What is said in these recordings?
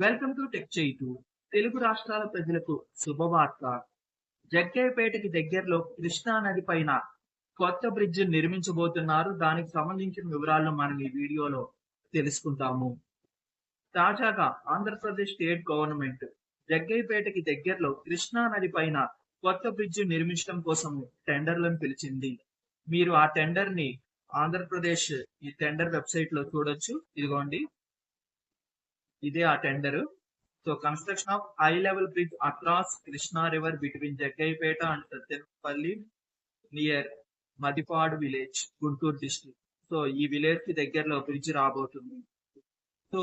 Welcome to tech Chaitu Telugu రాష్ట్రాల ప్రజలకు శుభవార్త. జగ్గయ్యపేటకి దగ్గరలో కృష్ణా నది పైన కొత్త బ్రిడ్జ్ నిర్మించబోతున్నారు. దానికి సంబంధించిన వివరాలను మనం ఈ వీడియోలో తెలుసుకుంటాము. తాజాగా ఆంధ్రప్రదేశ్ స్టేట్ గవర్నమెంట్ జగ్గయ్యపేటకి దగ్గరలో కృష్ణా నది పైన కొత్త బ్రిడ్జ్ నిర్మించడం కోసం టెండర్లను పిలిచింది. మీరు ఆ టెండర్ని ఆంధ్రప్రదేశ్ ఈ టెండర్ వెబ్సైట్లో చూడొచ్చు. ఇదిగోండి. ఇదే ఆ tender. So construction of high level bridge across Krishna river between Jaggaiahpet and Satyanapalli near Madipadu village Guntur district. So ఈ విలేజ్కి దగ్గరలో బ్రిడ్జ్ రాబోతుంది. సో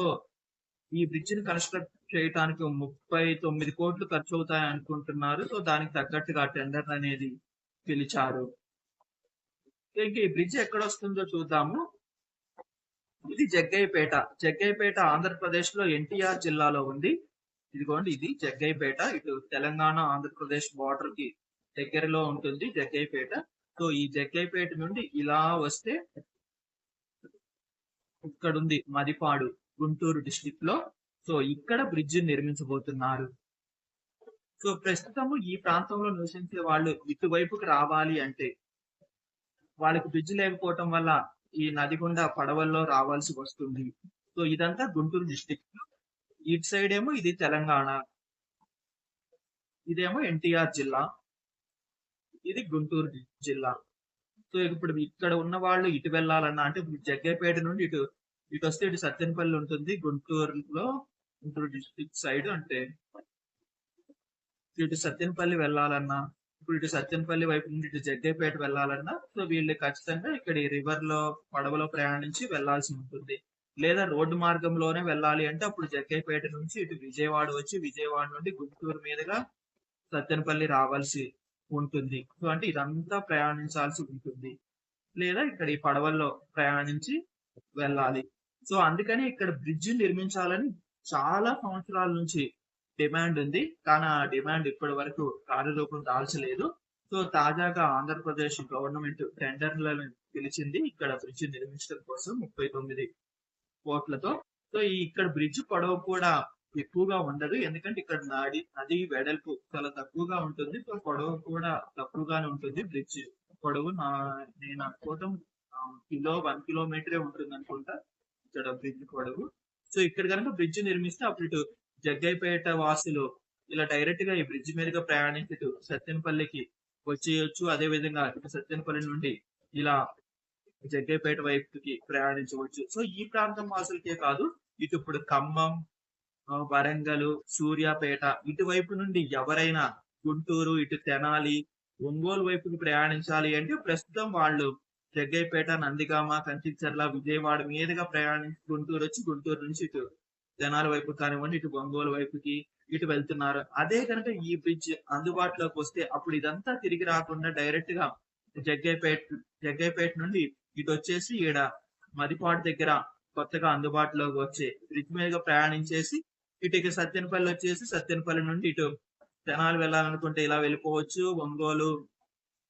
ఈ బ్రిడ్జ్ని కన్స్ట్రక్ట్ చేయడానికి ముప్పై తొమ్మిది కోట్లు ఖర్చు అవుతాయి అనుకుంటున్నారు. సో దానికి తగ్గట్టుగా టెండర్ అనేది పిలిచారు. ఇంకా ఈ బ్రిడ్జ్ ఎక్కడ వస్తుందో చూద్దాము. ఇది జగ్గయ్యపేట. జగ్గయ్యపేట ఆంధ్రప్రదేశ్లో ఎన్టీఆర్ జిల్లాలో ఉంది. ఇదిగోండి ఇది జగ్గయ్యపేట. ఇటు తెలంగాణ ఆంధ్రప్రదేశ్ బార్డర్కి దగ్గరలో ఉంటుంది జగ్గయ్యపేట. సో ఈ జగ్గయ్యపేట నుండి ఇలా వస్తే ఇక్కడ ఉంది మదిపాడు గుంటూరు డిస్టిక్లో సో ఇక్కడ బ్రిడ్జ్ నిర్మించబోతున్నారు. సో ప్రస్తుతము ఈ ప్రాంతంలో నివసించే వాళ్ళు ఇటువైపుకి రావాలి అంటే వాళ్ళకి బ్రిడ్జ్ లేకపోవటం వల్ల ఈ నది గుండా పడవల్లో రావాల్సి వస్తుంది. సో ఇదంతా గుంటూరు డిస్టిక్ ఇటు సైడ్ ఏమో ఇది తెలంగాణ. ఇదేమో ఎన్టీఆర్ జిల్లా. ఇది గుంటూరు జిల్లా. సో ఇప్పుడు ఇక్కడ ఉన్న వాళ్ళు ఇటు వెళ్ళాలన్నా అంటే ఇప్పుడు జగ్గైపేట నుండి ఇటు ఇటు వస్తే ఇటు సత్యనపల్లి ఉంటుంది గుంటూరులో గుంటూరు డిస్టిక్ సైడ్ అంటే. ఇటు సత్యనపల్లి వెళ్ళాలన్నా ఇప్పుడు ఇటు సత్యనపల్లి వైపు నుండి ఇటు జగ్గైపేట వెళ్ళాలన్నా సో వీళ్ళు ఖచ్చితంగా ఇక్కడ ఈ రివర్లో పడవలో ప్రయాణించి వెళ్ళాల్సి ఉంటుంది. లేదా రోడ్డు మార్గంలోనే వెళ్ళాలి అంటే అప్పుడు జగ్గైపేట నుంచి ఇటు విజయవాడ వచ్చి విజయవాడ నుండి గుంటూరు మీదుగా సత్యనపల్లి రావాల్సి ఉంటుంది. సో అంటే ఇదంతా ప్రయాణించాల్సి ఉంటుంది. లేదా ఇక్కడ ఈ పడవల్లో ప్రయాణించి వెళ్ళాలి. సో అందుకని ఇక్కడ బ్రిడ్జ్ నిర్మించాలని చాలా సంవత్సరాల నుంచి డిమాండ్ ఉంది. కానీ ఆ డిమాండ్ ఇప్పటి వరకు కార్యరూపం దాల్చలేదు. సో తాజాగా ఆంధ్రప్రదేశ్ గవర్నమెంట్ టెండర్లను పిలిచింది ఇక్కడ బ్రిడ్జ్ నిర్మించడం కోసం ముప్పై తొమ్మిది కోట్లతో. సో ఈ ఇక్కడ బ్రిడ్జ్ పొడవు కూడా ఎక్కువగా ఉండదు. ఎందుకంటే ఇక్కడ నది నది వెడల్పు చాలా తక్కువగా ఉంటుంది. సో పొడవు కూడా తక్కువగానే ఉంటుంది. బ్రిడ్జ్ పొడవు నా నేను అనుకోవటం కిలో వన్ కిలోమీటరే ఉంటుంది అనుకుంటా ఇక్కడ బ్రిడ్జ్ పొడవు. సో ఇక్కడ కనుక బ్రిడ్జ్ నిర్మిస్తే అప్పుడు జగ్గైపేట వాసులు ఇలా డైరెక్ట్గా ఈ బ్రిడ్జ్ మీదుగా ప్రయాణించి సత్యనపల్లికి వచ్చేయచ్చు. అదే విధంగా సత్యనపల్లి నుండి ఇలా జగ్గైపేట వైపుకి ప్రయాణించవచ్చు. సో ఈ ప్రాంతం వాసులకే కాదు ఇటు ఇప్పుడు ఖమ్మం వరంగల్ సూర్యాపేట ఇటువైపు నుండి ఎవరైనా గుంటూరు ఇటు తెనాలి ఒంగోలు వైపుకి ప్రయాణించాలి అంటే ప్రస్తుతం వాళ్ళు జగ్గైపేట నందిగామ కంచిచర్ల విజయవాడ మీదుగా ప్రయాణించి గుంటూరు వచ్చి గుంటూరు నుంచి ఇటు జనాల వైపు కానివ్వండి ఇటు ఒంగోలు వైపుకి ఇటు వెళ్తున్నారు. అదే కనుక ఈ బ్రిడ్జ్ అందుబాటులోకి వస్తే అప్పుడు ఇదంతా తిరిగి రాకుండా డైరెక్ట్గా జగ్గైపేట జగ్గైపేట నుండి ఇటు వచ్చేసి ఈడ మదిపాడు దగ్గర కొత్తగా అందుబాటులోకి వచ్చే బ్రిడ్జ్ మీదుగా ప్రయాణించేసి ఇటు ఇక సత్యనపల్లి వచ్చేసి సత్యనపల్లి నుండి ఇటు తెనాలి వెళ్ళాలనుకుంటే ఇలా వెళ్ళిపోవచ్చు. ఒంగోలు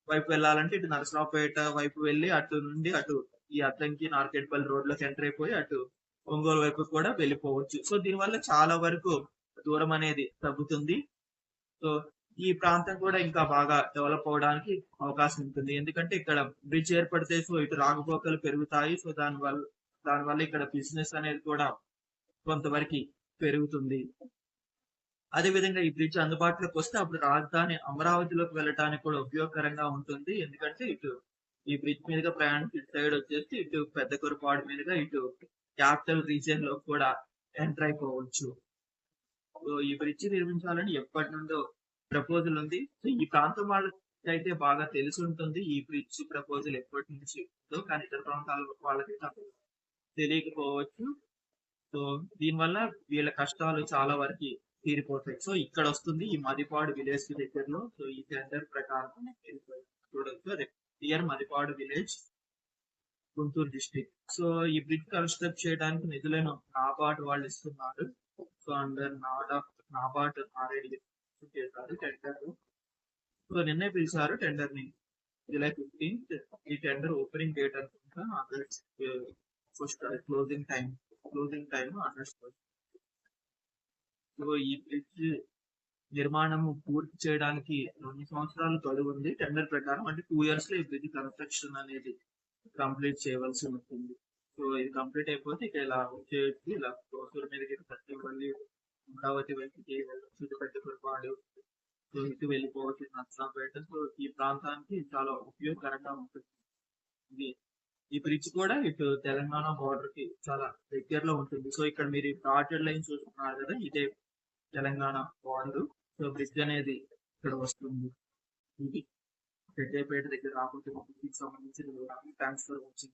వైపు వెళ్ళాలంటే ఇటు నరసరావుపేట వైపు వెళ్ళి అటు నుండి అటు ఈ అద్దంకి నార్కెట్పల్లి రోడ్లోకి ఎంటర్ అయిపోయి అటు ఒంగోలు వైపు కూడా వెళ్ళిపోవచ్చు. సో దీనివల్ల చాలా వరకు దూరం అనేది తగ్గుతుంది. సో ఈ ప్రాంతం కూడా ఇంకా బాగా డెవలప్ అవడానికి అవకాశం ఉంటుంది. ఎందుకంటే ఇక్కడ బ్రిడ్జ్ ఏర్పడితే సో ఇటు రాకపోకలు పెరుగుతాయి. సో దానివల్ల దానివల్ల ఇక్కడ బిజినెస్ అనేది కూడా కొంతవరకు పెరుగుతుంది. అదే విధంగా ఈ బ్రిడ్జ్ అందుబాటులోకి వస్తే అప్పుడు రాజధాని అమరావతిలోకి వెళ్ళడానికి కూడా ఉపయోగకరంగా ఉంటుంది. ఎందుకంటే ఇటు ఈ బ్రిడ్జ్ మీదుగా ప్రయాణం ఇటు సైడ్ వచ్చేసి ఇటు పెద్ద కురపాడు మీదుగా ఇటు క్యాపిటల్ రీజియన్లో కూడా ఎంటర్ అయిపోవచ్చు. ఈ బ్రిడ్జ్ నిర్మించాలని ఎప్పటి నుండో ప్రపోజల్ ఉంది. సో ఈ ప్రాంతం వాళ్ళకి అయితే బాగా తెలిసి ఉంటుంది. ఈ బ్రిడ్జ్ ప్రపోజల్ ఎప్పటి నుంచి ఉందో కానీ ఇతర ప్రాంతాల వాళ్ళకి తెలియకపోవచ్చు. సో దీనివల్ల వీళ్ళ కష్టాలు చాలా వరకు తీరిపోతాయి. సో ఇక్కడ వస్తుంది ఈ మదిపాడు విలేజ్ దగ్గరలో. సో ఈ టెండర్ ప్రకారం చూడొచ్చు. Near Madipadu village. Guntur district so ఈ బ్రిడ్జ్ కన్స్ట్రక్ట్ చేయడానికి నిధులను నాబార్డ్ వాళ్ళు ఇస్తున్నారు. సో అండర్ నాడా నాబార్డ్ ఆర్ఐడి చేశారు టెండర్ సో నిన్నే పిలిచారు టెండర్ని. జూలై ఫిఫ్టీన్త్ ఈ టెండర్ ఓపెనింగ్ డేట్ అనుకుంటా August first closing time closing time August first so ఈ బ్రిడ్జ్ నిర్మాణం పూర్తి చేయడానికి రెండు సంవత్సరాలు గడువు ఉంది. టెండర్ ప్రకారం అంటే టూ ఇయర్స్లో ఈ బ్రిడ్జ్ కన్స్ట్రక్షన్ అనేది కంప్లీట్ చేయవలసి ఉంటుంది. సో ఇది కంప్లీట్ అయిపోతే ఇక ఇలా వచ్చేసి ఇలా కోసూరు మీదకి కట్టేపల్లి అమరావతి వైపుకి వెళ్ళొచ్చు పెట్టుకుని సో ఇటు వెళ్ళిపోవచ్చు. నర్సరాపేట సో ఈ ప్రాంతానికి చాలా ఉపయోగకరంగా ఉంటుంది. ఇది ఈ బ్రిడ్జ్ కూడా ఇటు తెలంగాణ బార్డర్కి చాలా దగ్గరలో ఉంటుంది. సో ఇక్కడ మీరు ఈ డాటెడ్ లైన్ చూస్తున్నారు కదా ఇదే తెలంగాణ బార్డర్ సో బ్రిడ్జ్ అనేది ఇక్కడ వస్తుంది. ఇది పెద్దపేట దగ్గర రాకపోతే సంబంధించిన థ్యాంక్స్ ఫర్ వాచింగ్